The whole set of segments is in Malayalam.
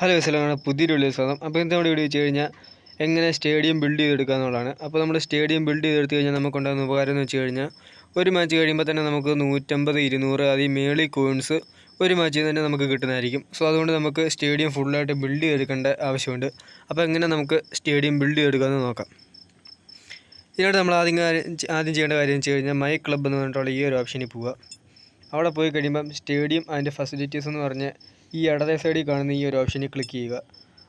ഹലോ വിസലാണ് പുതിയൊരു വീഡിയോ സ്വാഗതം. അപ്പോൾ എന്താണ് നമ്മുടെ വീഡിയോ വെച്ച് കഴിഞ്ഞാൽ എങ്ങനെ സ്റ്റേഡിയം ബിൽഡ് ചെയ്തെടുക്കുക എന്നുള്ളതാണ്. അപ്പോൾ നമ്മൾ സ്റ്റേഡിയം ബിൽഡ് ചെയ്തെടുത്ത് കഴിഞ്ഞാൽ നമുക്കുണ്ടാകുന്ന ഉപകാരം എന്ന് വെച്ച് കഴിഞ്ഞാൽ ഒരു മാച്ച് കഴിയുമ്പോൾ തന്നെ നമുക്ക് നൂറ്റമ്പത് ഇരുന്നൂറ് അതിൽ മേളി കോയിൻസ് ഒരു മാച്ചിൽ തന്നെ നമുക്ക് കിട്ടുന്നതായിരിക്കും. സോ അതുകൊണ്ട് നമുക്ക് സ്റ്റേഡിയം ഫുള്ളായിട്ട് ബിൽഡ് ചെയ്തെടുക്കേണ്ട ആവശ്യമുണ്ട്. അപ്പോൾ എങ്ങനെ നമുക്ക് സ്റ്റേഡിയം ബിൽഡ് ചെയ്തെടുക്കാമെന്ന് നോക്കാം. ഇതിനായിട്ട് നമ്മൾ ആദ്യം ആദ്യം ചെയ്യേണ്ട കാര്യം വെച്ച് കഴിഞ്ഞാൽ മൈ ക്ലബ്ബ് എന്ന് പറഞ്ഞിട്ടുള്ള ഈ ഒരു ഓപ്ഷനിൽ പോവുക. അവിടെ പോയി കഴിയുമ്പം സ്റ്റേഡിയം അതിന്റെ ഫെസിലിറ്റീസ് എന്ന് പറഞ്ഞ് ഈ ഇടതേ സൈഡിൽ കാണുന്ന ഈ ഒരു ഓപ്ഷനിൽ ക്ലിക്ക് ചെയ്യുക.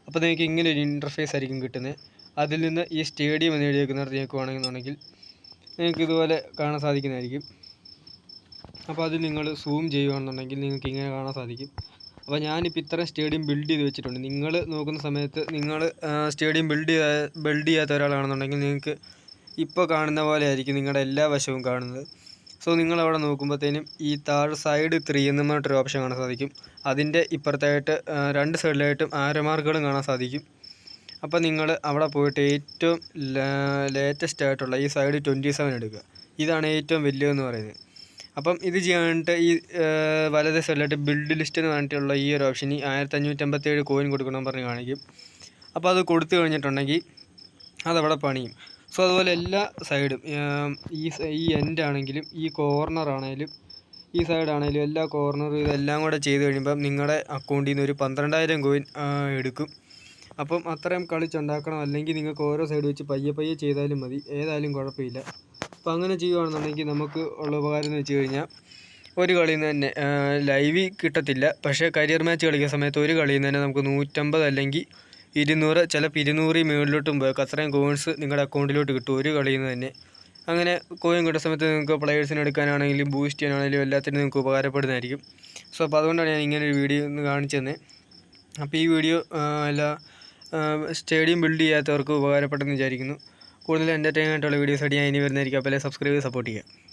അപ്പോൾ നിങ്ങൾക്ക് ഇങ്ങനെ ഒരു ഇന്റർഫേസ് ആയിരിക്കും കിട്ടുന്നത്. അതിൽ നിന്ന് ഈ സ്റ്റേഡിയം എന്ന് എഴുതിയേക്കുന്നിടത്ത് വേണമെന്നുണ്ടെങ്കിൽ നിങ്ങൾക്ക് ഇതുപോലെ കാണാൻ സാധിക്കുന്നതായിരിക്കും. അപ്പോൾ അത് നിങ്ങൾ സൂം ചെയ്യുകയാണെന്നുണ്ടെങ്കിൽ നിങ്ങൾക്ക് ഇങ്ങനെ കാണാൻ സാധിക്കും. അപ്പോൾ ഞാനിപ്പോൾ ഇത്രയും സ്റ്റേഡിയം ബിൽഡ് ചെയ്ത് വെച്ചിട്ടുണ്ട്. നിങ്ങൾ നോക്കുന്ന സമയത്ത് നിങ്ങൾ സ്റ്റേഡിയം ബിൽഡ് ചെയ്ത ബിൽഡ് ചെയ്യാത്ത ഒരാളാണെന്നുണ്ടെങ്കിൽ നിങ്ങൾക്ക് ഇപ്പോൾ കാണുന്ന പോലെ ആയിരിക്കും നിങ്ങളുടെ എല്ലാ വശവും കാണുന്നത്. സോ നിങ്ങൾ അവിടെ നോക്കുമ്പോഴത്തേനും ഈ താഴെ സൈഡ് ത്രീ എന്ന് പറഞ്ഞിട്ടൊരു ഓപ്ഷൻ കാണാൻ സാധിക്കും. അതിന്റെ ഇപ്പുറത്തായിട്ട് രണ്ട് സൈഡിലായിട്ടും ആരമാർഗുകളും കാണാൻ സാധിക്കും. അപ്പോൾ നിങ്ങൾ അവിടെ പോയിട്ട് ഏറ്റവും ലേറ്റസ്റ്റ് ആയിട്ടുള്ള ഈ സൈഡ് ട്വന്റി സെവൻ എടുക്കുക. ഇതാണ് ഏറ്റവും വലിയതെന്ന് പറയുന്നത്. അപ്പം ഇത് ചെയ്യാനായിട്ട് ഈ വലത് സൈഡിലായിട്ട് ബിൽഡ് ലിസ്റ്റ് എന്ന് പറഞ്ഞിട്ടുള്ള ഈ ഒരു ഓപ്ഷൻ ഈ ആയിരത്തി അഞ്ഞൂറ്റമ്പത്തേഴ് കോയിൻ കൊടുക്കണമെന്ന് പറഞ്ഞ് കാണിക്കും. അപ്പോൾ അത് കൊടുത്തു കഴിഞ്ഞിട്ടുണ്ടെങ്കിൽ അതവിടെ പണിയും. സോ അതുപോലെ എല്ലാ സൈഡും ഈ ഈ എൻഡ് ആണെങ്കിലും ഈ കോർണർ ആണെങ്കിലും ഈ സൈഡ് ആണെങ്കിലും എല്ലാ കോർണറും ഇതെല്ലാം കൂടെ ചെയ്ത് കഴിയുമ്പം നിങ്ങളുടെ അക്കൗണ്ടിൽ നിന്ന് ഒരു പന്ത്രണ്ടായിരം കോയിൻ എടുക്കും. അപ്പം അത്രയും കളിച്ചുണ്ടാക്കണം. അല്ലെങ്കിൽ നിങ്ങൾക്ക് ഓരോ സൈഡ് വെച്ച് പയ്യെ പയ്യെ ചെയ്താലും മതി. ഏതായാലും കുഴപ്പമില്ല. അപ്പം അങ്ങനെ ചെയ്യുകയാണെന്നുണ്ടെങ്കിൽ നമുക്ക് ഉള്ള ഉപകാരം എന്ന് വെച്ച് കഴിഞ്ഞാൽ ഒരു കളിയിൽ നിന്ന് തന്നെ ലൈവിൽ കിട്ടത്തില്ല. പക്ഷേ കരിയർ മാച്ച് കളിക്കുന്ന സമയത്ത് ഒരു കളിയിൽ നിന്ന് തന്നെ നമുക്ക് നൂറ്റമ്പത് അല്ലെങ്കിൽ ഇരുന്നൂറ് ചിലപ്പോൾ ഇരുന്നൂറ് മുകളിലോട്ടും പോയേക്കും അത്രയും കോയിൻസ് നിങ്ങളുടെ അക്കൗണ്ടിലോട്ട് കിട്ടും ഒരു കളിയിൽ നിന്ന് തന്നെ. അങ്ങനെ കോയിൻ കിട്ടുന്ന സമയത്ത് നിങ്ങൾക്ക് പ്ലെയേഴ്സിനെ എടുക്കാനാണെങ്കിലും ബൂസ്റ്റ് ചെയ്യാനാണെങ്കിലും എല്ലാത്തിനും നിങ്ങൾക്ക് ഉപകാരപ്പെടുന്നതായിരിക്കും. സോ അപ്പോൾ അതുകൊണ്ടാണ് ഞാൻ ഇങ്ങനെ ഒരു വീഡിയോ ഒന്ന് കാണിച്ചു തന്നെ. അപ്പോൾ ഈ വീഡിയോ അല്ല സ്റ്റേഡിയം ബിൽഡ് ചെയ്യാത്തവർക്ക് ഉപകാരപ്പെട്ടെന്ന് വിചാരിക്കുന്നു. കൂടുതൽ എന്റർടൈൻ ആയിട്ടുള്ള വീഡിയോസ് ആയിട്ട് ഞാൻ ഇനി വരുന്നതായിരിക്കും. അപ്പോൾ സബ്സ്ക്രൈബ് ചെയ്ത് സപ്പോർട്ട് ചെയ്യുക.